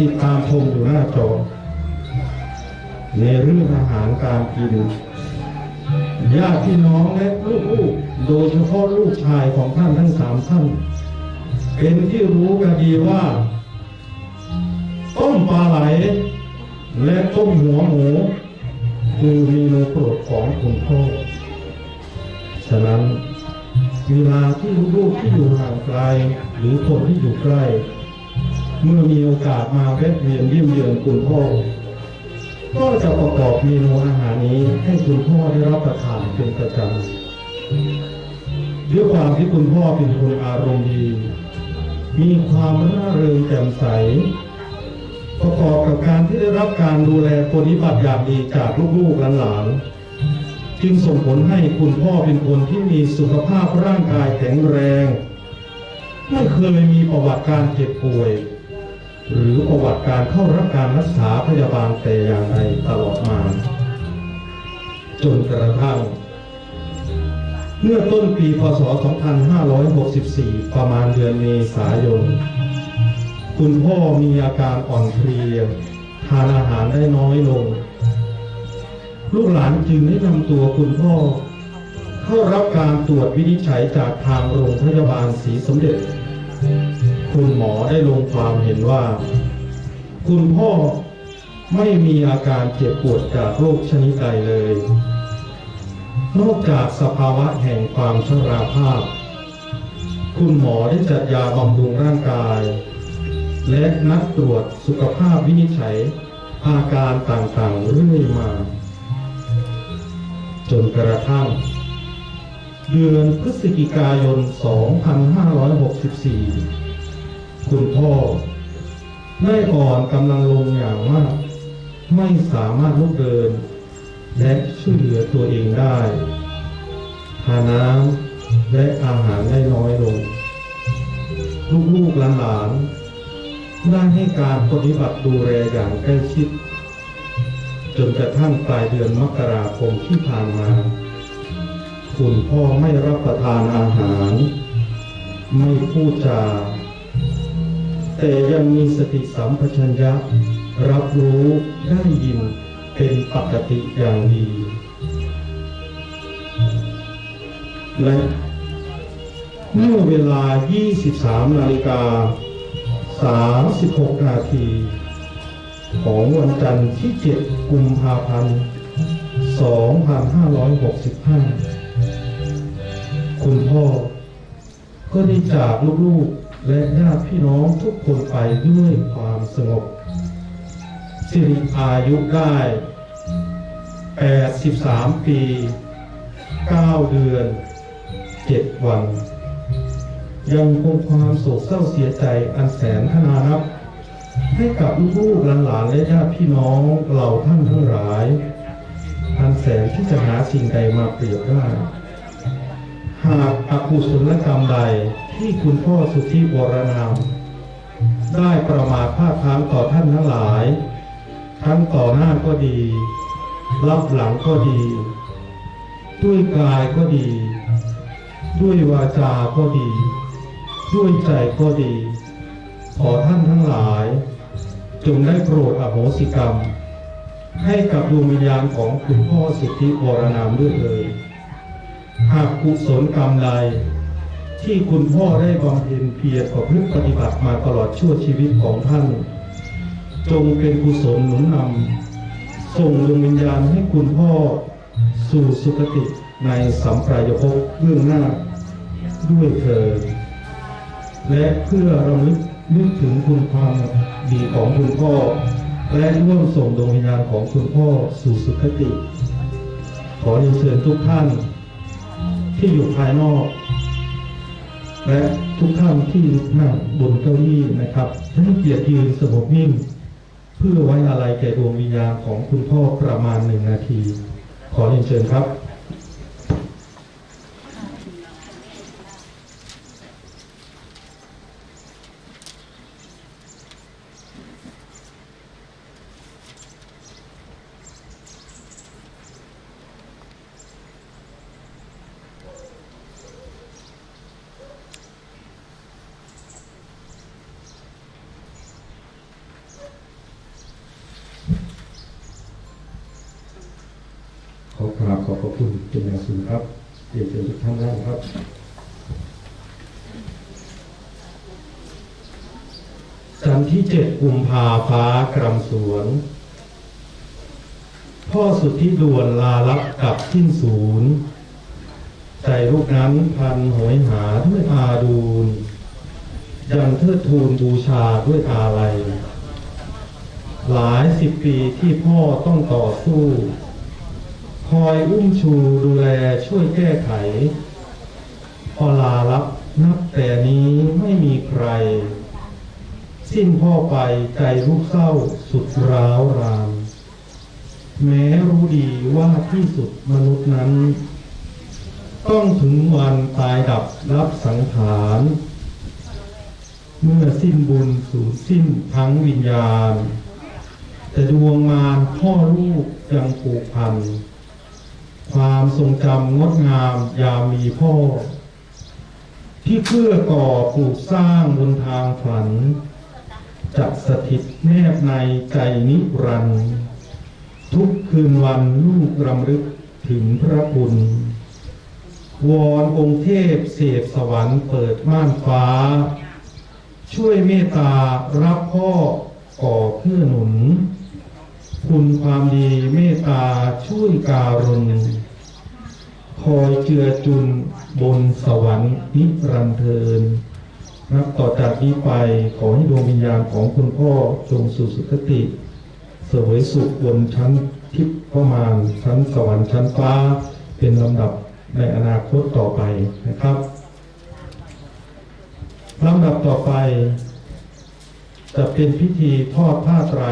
ติดตามชมอยู่หน้าจอ ในเรื่องอาหารการกินญาติพี่น้องและลูกๆโดยเฉพาะลูกชายของท่านทั้งสามท่าน เป็นที่รู้กันดีว่า ต้มปลาไหล และต้มหัวหมู คือเมนูโปรดของคุณพ่อฉะนั้นเวลาที่ลูกๆที่อยู่ห่างไกล หรือคนที่อยู่ใกล้ เมื่อมีโอกาสมาแวะเวียนเยี่ยมเยือนคุณพ่อ ก็จะประกอบเมนูอาหารนี้ให้คุณพ่อได้รับประทานเป็นประจำด้วยความที่คุณพ่อเป็นคนอารมณ์ดี มีความร่าเริงแจ่มใส ประกอบกับการที่ได้รับการดูแลปฏิบัติอย่างดีจากลูกๆหลานๆจึงส่งผลให้คุณพ่อเป็นคนที่มีสุขภาพร่างกายแข็งแรงไม่เคยมีประวัติการเจ็บป่วย หรือประวัติการเข้ารับการรักษาพยาบาลแต่อย่างใดตลอดมา จนกระทั่งเมื่อต้นปีพศ 2564 ประมาณเดือนเมษายน คุณพ่อมีอาการอ่อนเพลีย ทานอาหารได้น้อยลง ลูกหลานจึงได้นำตัวคุณพ่อ เข้ารับการตรวจวินิจฉัยจากทางโรงพยาบาลศรีสมเด็จ คุณหมอได้ลงความเห็นว่า คุณพ่อไม่มีอาการเจ็บปวดจากโรคชนิดใดเลย นอกจากสภาวะแห่งความชราภาพ คุณหมอได้จัดยาบำรุงร่างกาย และนัดตรวจสุขภาพวินิจฉัยอาการต่างๆเรื่อยมา จนกระทั่ง เดือนพฤศจิกายน 2564 คุณพ่อ ได้อ่อนกำลังลงอย่างมาก ไม่สามารถลุกเดิน และช่วยเหลือตัวเองได้ทาน้ำและอาหารได้น้อยลง ลูกๆหลานๆได้ให้การปฏิบัติดูแลอย่างใกล้ชิด จนกระทั่งปลายเดือนมกราคมที่ผ่านมา คุณพ่อไม่รับประทานอาหาร ไม่พูดจา แต่ยังมีสติสัมปชัญญะ รับรู้ได้ยินเป็นปกติอย่างดีและเมื่อเวลา 23 นาฬิกา 36 นาที ของวันจันทร์ที่ 7 กุมภาพันธ์ 2565 คุณพ่อก็ได้จากลูกๆ และญาติพี่น้องทุกคนไปด้วยความสงบ สิริอายุได้ 83 ปี 9 เดือน 7 วัน ยังคงความโศกเศร้าเสียใจอันแสนทนานับ ให้กับลูกหลานและญาติพี่น้องเหล่าท่านทั้งหลาย อันแสนที่จะหาสิ่งใดมาเปรียบได้ หากอากุศลกรรมใดที่คุณพ่อสุทธิวรนาม ได้ประมาทพลาดพลั้งต่อท่านทั้งหลาย ทั้งต่อหน้าก็ดี รับหลังก็ดี ด้วยกายก็ดี ด้วยวาจาก็ดี ด้วยใจก็ดี ขอท่านทั้งหลาย จงได้โปรดอโหสิกรรม ให้กับดวงวิญญาณของคุณพ่อสุทธิวรนามด้วยเลย หากกุศลกรรมใดที่คุณพ่อได้บำเพ็ญเพียรประพฤติปฏิบัติมาตลอดชั่วชีวิตของท่าน จงเป็นกุศลหนุนนำส่งดวงวิญญาณให้คุณพ่อสู่สุคติในสัมปรายภพเบื้องหน้าด้วยเถิดและเพื่อระลึกนึกถึงคุณความดีของคุณพ่อ และร่วมส่งดวงวิญญาณของคุณพ่อสู่สุคติ ขอเรียนเชิญทุกท่าน ที่อยู่ภายนอก และทุกท่านที่นั่งบนเก้าอี้นะครับให้เกียรติยืนสงบนิ่ง เพื่อไว้อาลัยแก่ดวงวิญญาณของคุณพ่อประมาณหนึ่งนาที ขอเรียนเชิญครับ ข ขอบพระคุณเป็นอย่างสูงครับเรียนเชิญทุกท่านได้ครับจันทร์ที่เจ็ดกุมภาฟ้ากรำสวน พ่อสุดที่ด่วนลาลับกับทิ้นศูนย์ใจลูกนั้นพันโหยหาด้วยอาดูลยังเทิดทูนบูชาด้วยอาลัย หลายสิบปีที่พ่อต้องต่อสู้ คอยอุ้มชูดูแลช่วยแก้ไข พอลาลับนับแต่นี้ไม่มีใคร สิ้นพ่อไปใจลูกเศร้าสุดร้าวราม แม้รู้ดีว่าที่สุดมนุษย์นั้น ต้องถึงวันตายดับรับสังขารเมื่อสิ้นบุญสูญสิ้นทั้งวิญญาณ แต่ดวงมารพ่อลูกยังผูกพัน ความทรงจำงดงามยามมีพ่อ ที่เพื่อก่อปลูกสร้างบนทางฝันจะสถิตแนบในใจนิรันดร์ทุกคืนวันลูกรำลึกถึงพระคุณ วอนองค์เทพเสพสวรรค์เปิดม่านฟ้า ช่วยเมตตารับพ่อก่อเพื่อหนุน คุณความดีเมตตาช่วยการุณคอยเจือจุนบนสวรรค์นิรันดร์เทินนับต่อจากนี้ไปขอให้ดวงวิญญาณของคุณพ่อจงสู่สุคติเสวยสุขบนชั้นทิพย์ประมาณชั้นสวรรค์ชั้นฟ้าเป็นลำดับในอนาคตต่อไปนะครับลำดับต่อไป จะเป็นพิธีทอดผ้าไตร